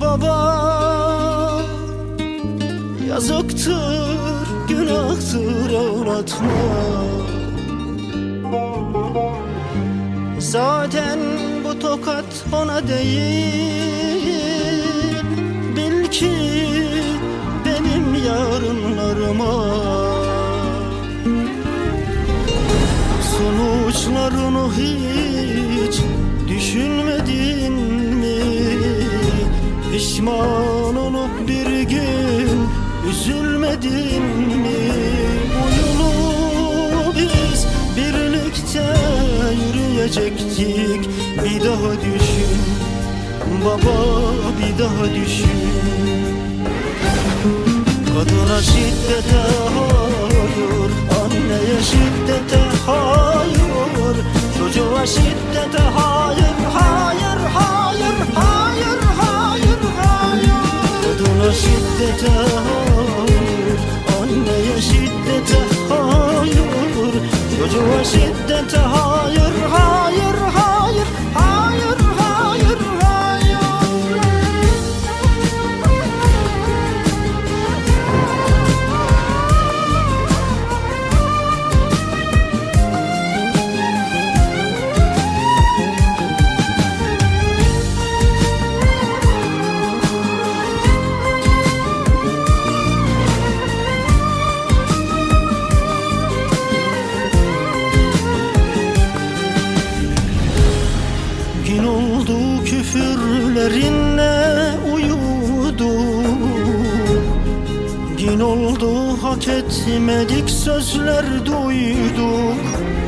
Baba. Yazıktır, günahtır ağlatma Zaten bu tokat ona değil Bil ki benim yarınlarıma. Sonuçlarını hiç düşünmedin? Pişman olup bir gün üzülmedin mi? Bu biz birlikte yürüyecektik. Bir daha düşün baba bir daha düşün. Kadına şiddete hayır Anneye şiddete hayır. Çocuğa şiddete hayır Kadına hak etmedik sözler duyduk.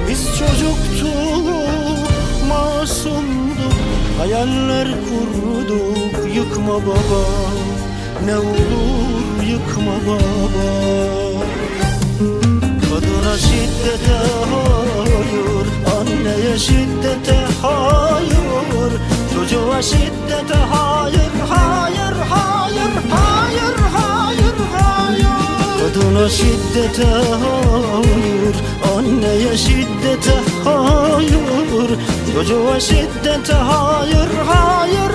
Biz çocuktuk, masumduk. Hayaller kurduk Yıkma baba, ne olur yıkma baba. Kadına şiddete hayır Anneye şiddete hayır. Çocuğa şiddete hayır Kadına şiddete hayır Anneye şiddete hayır Çocuğa şiddete hayır, hayır